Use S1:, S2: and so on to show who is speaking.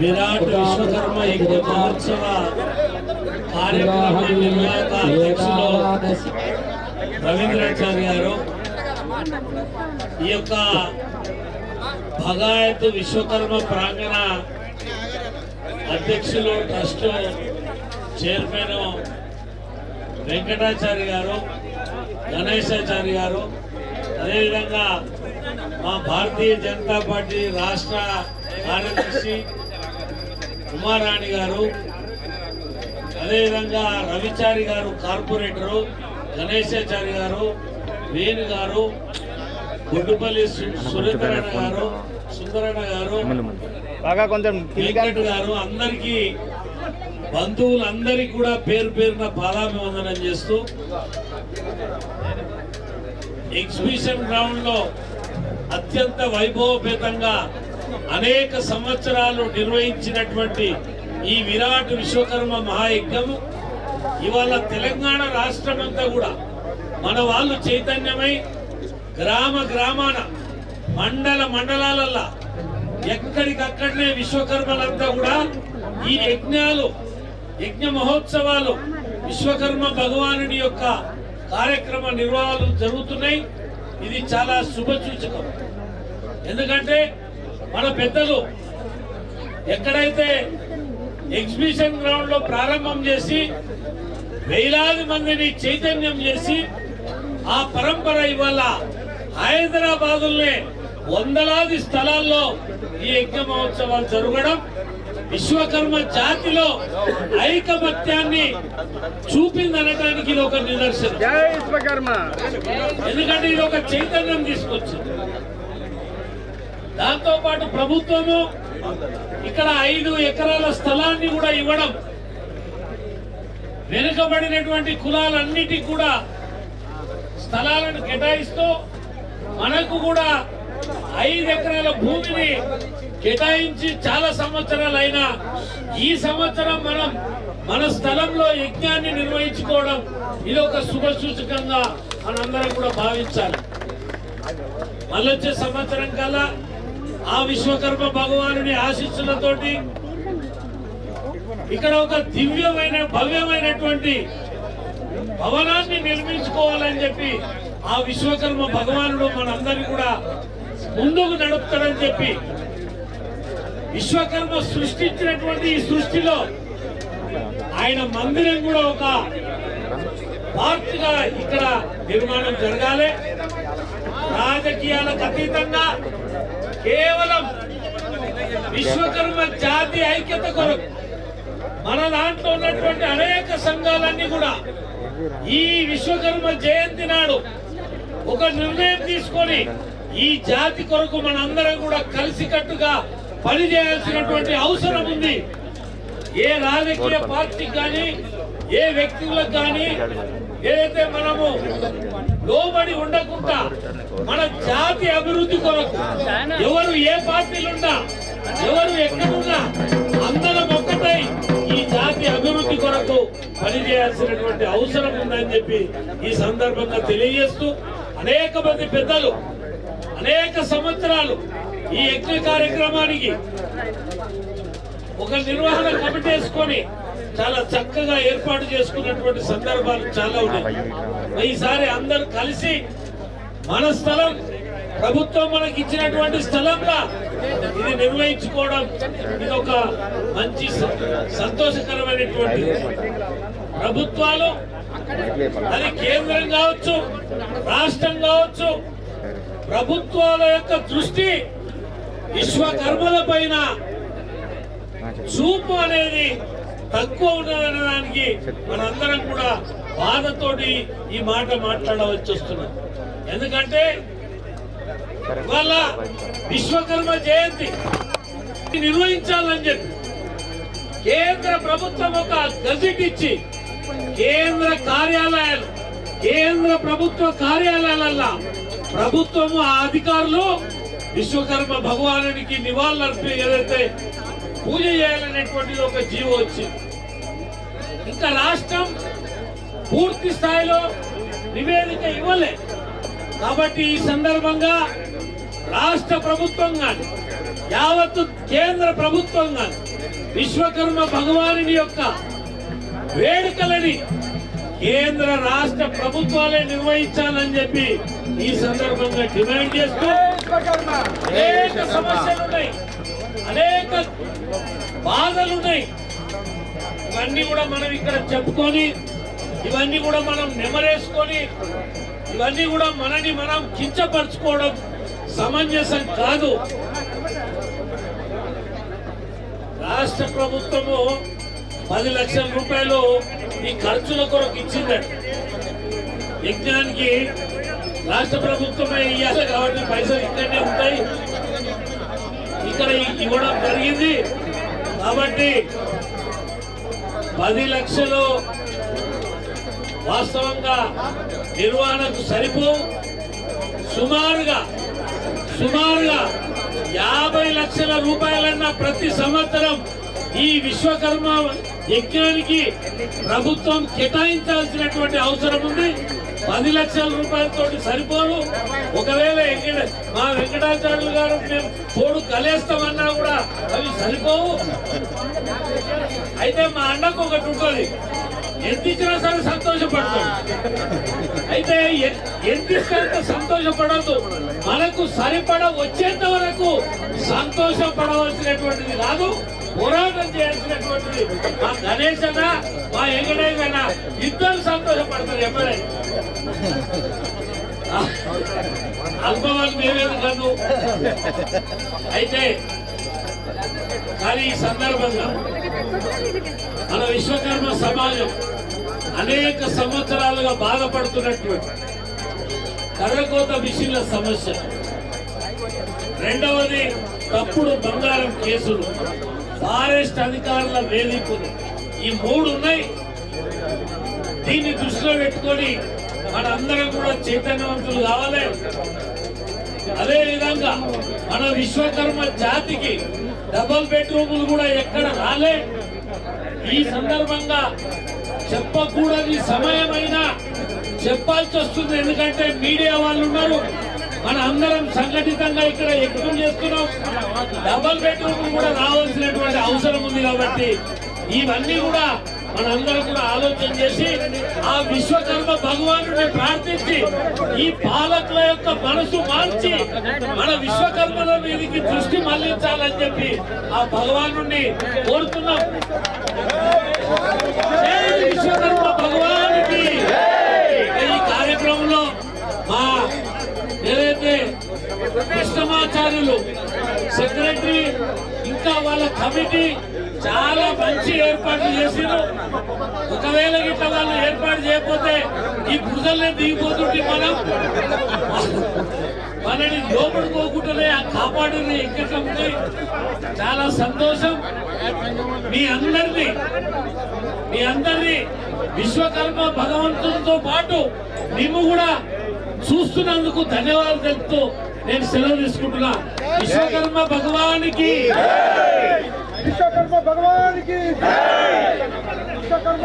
S1: విరాట్ విశ్వకర్మ యజ్ఞ మహోత్సవ కార్యక్రమ నిర్వాహక అధ్యక్షులు రవీంద్రాచార్య గారు. ఈ యొక్క భగాయత్ విశ్వకర్మ ప్రాంగణ అధ్యక్షులు ట్రస్ట్ చైర్మన్ వెంకటాచారి గారు గణేశాచారి గారు అదేవిధంగా మా భారతీయ జనతా పార్టీ రాష్ట్ర కార్యదర్శి ఉమారాణి గారు అదేవిధంగా రవిచారి గారు కార్పొరేటరు గణేశాచారి గారు వేణు గారు గుడ్డుపల్లి సు- సురేంద్రన్న గారు సుందరన్న గారు
S2: బాగా కొంచెం
S1: గారు అందరికీ బంధువులందరికీ కూడా పేరు పేరున పాదాభివందనం చేస్తూ ఎగ్జిబిషన్ గ్రౌండ్లో అత్యంత వైభవపేతంగా అనేక సంవత్సరాలు నిర్వహించినటువంటి ఈ విరాట్ విశ్వకర్మ మహాయజ్ఞము ఇవాళ తెలంగాణ రాష్ట్రం అంతా కూడా మన వాళ్ళు చైతన్యమై గ్రామ గ్రామాన మండల మండలాలల్లా ఎక్కడికక్కడనే విశ్వకర్మలంతా కూడా ఈ యజ్ఞాలు యజ్ఞ మహోత్సవాలు విశ్వకర్మ భగవానుడి యొక్క కార్యక్రమ నిర్వహణలు జరుగుతున్నాయి. ఇది చాలా శుభసూచకం ఎందుకంటే మన పెద్దలు ఎక్కడైతే ఎగ్జిబిషన్ గ్రౌండ్లో ప్రారంభం చేసి వేలాది మందిని చైతన్యం చేసి ఆ పరంపర ఇవాళ హైదరాబాదులోనే వందలాది స్థలాల్లో ఈ యజ్ఞ మహోత్సవాలు జరగడం విశ్వకర్మ జాతిలో ఐకమత్యాన్ని చూపిందనడానికి ఇది ఒక నిదర్శనం. ఎందుకంటే ఇది ఒక చైతన్యం తీసుకొచ్చింది. దాంతో పాటు ప్రభుత్వము ఇక్కడ ఐదు ఎకరాల స్థలాన్ని కూడా ఇవ్వడం వెనుకబడినటువంటి కులాలన్నిటికి కూడా స్థలాలను కేటాయిస్తూ మనకు కూడా ఐదు ఎకరాల భూమిని కేటాయించి చాలా సంవత్సరాలు అయినా ఈ సంవత్సరం మనం మన స్థలంలో యజ్ఞాన్ని నిర్వహించుకోవడం ఇది ఒక శుభ సూచకంగా మనందరం కూడా భావించాలి. మళ్ళొచ్చే సంవత్సరం కల్లా ఆ విశ్వకర్మ భగవానుని ఆశీస్సులతోటి ఇక్కడ ఒక దివ్యమైన భవ్యమైనటువంటి భవనాన్ని నిర్మించుకోవాలని చెప్పి ఆ విశ్వకర్మ భగవానుడు మనందరినీ కూడా ముందుకు నడుపుతాడని చెప్పి విశ్వకర్మ సృష్టించినటువంటి ఈ సృష్టిలో ఆయన మందిరం కూడా ఒక పార్ట్గా ఇక్కడ నిర్మాణం జరగాలి. రాజకీయాలకు అతీతంగా కేవలం విశ్వకర్మ జాతి ఐక్యత కొరకు మన దాంట్లో ఉన్నటువంటి అనేక సంఘాలన్నీ కూడా ఈ విశ్వకర్మ జయంతి నాడు ఒక నిర్ణయం తీసుకొని ఈ జాతి కొరకు మనందరం కూడా కలిసికట్టుగా పని చేయాల్సినటువంటి అవసరం ఉంది. ఏ రాజకీయ పార్టీకి కానీ ఏ వ్యక్తులకు కానీ ఏదైతే మనము లోబడి ఉండకుండా మన జాతి అభివృద్ధి కొరకు ఎవరు ఏ పార్టీలున్నా ఎవరు ఎక్కడున్నా అందరం ఒక్కటై ఈ జాతి అభివృద్ధి కొరకు పనిచేయాల్సినటువంటి అవసరం ఉందని చెప్పి ఈ సందర్భంగా తెలియజేస్తూ అనేక మంది పెద్దలు అనేక సంవత్సరాలు ఈ యజ్ఞ కార్యక్రమానికి ఒక నిర్వహణ కమిటీ వేసుకొని చాలా చక్కగా ఏర్పాటు చేసుకున్నటువంటి సందర్భాలు చాలా ఉన్నాయి. ఈసారి అందరూ కలిసి మన స్థలం ప్రభుత్వం మనకి ఇచ్చినటువంటి స్థలంలో ఇది నిర్వహించుకోవడం ఇది ఒక మంచి సంతోషకరమైనటువంటి ప్రభుత్వాలు అది కేంద్రం కావచ్చు రాష్ట్రం కావచ్చు ప్రభుత్వాల యొక్క దృష్టి విశ్వకర్మల పైన చూపు అనేది తక్కువ ఉన్నదనడానికి మనందరం కూడా బాధతోటి ఈ మాట మాట్లాడవలసి వస్తున్నాం ఎందుకంటే ఇవాళ విశ్వకర్మ జయంతి నిర్వహించాలని చెప్పి కేంద్ర ప్రభుత్వం ఒక గజిట్ ఇచ్చి కేంద్ర కార్యాలయాలు కేంద్ర ప్రభుత్వ కార్యాలయాలల్లా ప్రభుత్వము ఆ అధికారులు విశ్వకర్మ భగవానుడికి నివాళులర్పి ఏదైతే పూజ చేయాలనేటువంటిది ఒక జీవో వచ్చింది ఇంకా రాష్ట్రం పూర్తి స్థాయిలో నివేదిక ఇవ్వలే. కాబట్టి ఈ సందర్భంగా రాష్ట్ర ప్రభుత్వం కానీ యావత్తు కేంద్ర ప్రభుత్వం కానీ విశ్వకర్మ భగవానుని యొక్క వేడుకలని కేంద్ర రాష్ట్ర ప్రభుత్వాలే నిర్వహించాలని చెప్పి ఈ సందర్భంగా డిమాండ్ చేస్తూ అనేక సమస్యలు ఉన్నాయి అనేక బాధలు ఉన్నాయి ఇవన్నీ కూడా మనం ఇక్కడ చెప్పుకొని ఇవన్నీ కూడా మనం నెమరేసుకొని ఇవన్నీ కూడా మనని మనం కించపరచుకోవడం సమంజసం కాదు. రాష్ట్ర ప్రభుత్వము పది లక్షల రూపాయలు ఈ ఖర్చుల కొరకు ఇచ్చిందండి యజ్ఞానికి రాష్ట్ర ప్రభుత్వమే ఇవ్వాలి కాబట్టి పైసలు ఇక్కడనే ఉంటాయి. ఇక్కడ ఇవ్వడం జరిగింది. కాబట్టి పది లక్షలు వాస్తవంగా నిర్వహణకు సరిపోవు సుమారుగా సుమారుగా యాభై లక్షల రూపాయలన్న ప్రతి సంవత్సరం ఈ విశ్వకర్మ యజ్ఞానికి ప్రభుత్వం కేటాయించాల్సినటువంటి అవసరం ఉంది. పది లక్షల రూపాయలతో సరిపోను ఒకవేళ వెంకట మా వెంకటాచార్యులు గారు మేము తోడు కలేస్తామన్నా కూడా అవి సరిపోవు. అయితే మా అన్నకు ఒకటి ఉంటుంది. ఎంత ఇచ్చినా సరే సంతోషపడతాడు. అయితే ఎంత ఇస్తే సంతోషపడద్దు. మనకు సరిపడ వచ్చేంత వరకు సంతోషపడవలసినటువంటిది కాదు పోరాటం చేయాల్సినటువంటిది. మా గణేష్ అన్న మా వెంకటేష్ అన్న ఇద్దరు సంతోషపడతారు ఎప్పుడైనా అల్పవాళ్ళు మేమేది కాదు. అయితే కానీ ఈ సందర్భంగా మన విశ్వకర్మ సమాజం అనేక సంవత్సరాలుగా బాధపడుతున్నటువంటి కర్రకోత మిషన్ల సమస్య. రెండవది తప్పుడు బంగారం కేసులు ఫారెస్ట్ అధికారుల వేధింపులు. ఈ మూడు ఉన్నాయి దీన్ని దృష్టిలో పెట్టుకొని మనందరం కూడా చైతన్యవంతులు కావాలి. అదే విధంగా మన విశ్వకర్మ జాతికి డబుల్ బెడ్రూములు కూడా ఎక్కడ రాలే. ఈ సందర్భంగా చెప్పకూడని సమయమైనా చెప్పాల్సి వస్తుంది. ఎందుకంటే మీడియా వాళ్ళు ఉన్నారు. మన అందరం సంఘటితంగా ఇక్కడ ఎక్కువ చేస్తున్నాం. డబుల్ బెడ్రూమ్ కూడా రావాల్సినటువంటి అవసరం ఉంది కాబట్టి ఇవన్నీ కూడా మనందరం కూడా ఆలోచన చేసి ఆ విశ్వకర్మ భగవానుడిని ప్రార్థించి ఈ పాలకుల యొక్క మనసు మార్చి మన విశ్వకర్మల మీదకి దృష్టి మళ్ళించాలని చెప్పి ఆ భగవాను కోరుతున్నాం. విశ్వకర్మ భగవానికి ఈ కార్యక్రమంలో మా ఏదైతే కృష్ణమాచార్యులు సెక్రటరీ ఇంకా వాళ్ళ కమిటీ చాలా మంచి ఏర్పాట్లు చేసిరు ఒకవేళ ఇట్లా వాళ్ళు ఏర్పాటు చేయకపోతే ఈ బురదల్ని దిగిపోతుంటే మనం మనని లోపడుకోకుండానే ఆ కాపాడుని ఎక్కటి చాలా సంతోషం. మీ అందరినీ మీ అందరినీ విశ్వకర్మ భగవంతునితో పాటు మేము కూడా చూస్తున్నందుకు ధన్యవాదాలు తెలుపుతూ నేను సెలవు తీసుకుంటున్నా. విశ్వకర్మ భగవానికి
S3: విశ్వకర్మ భగవానికి విశ్వకర్మ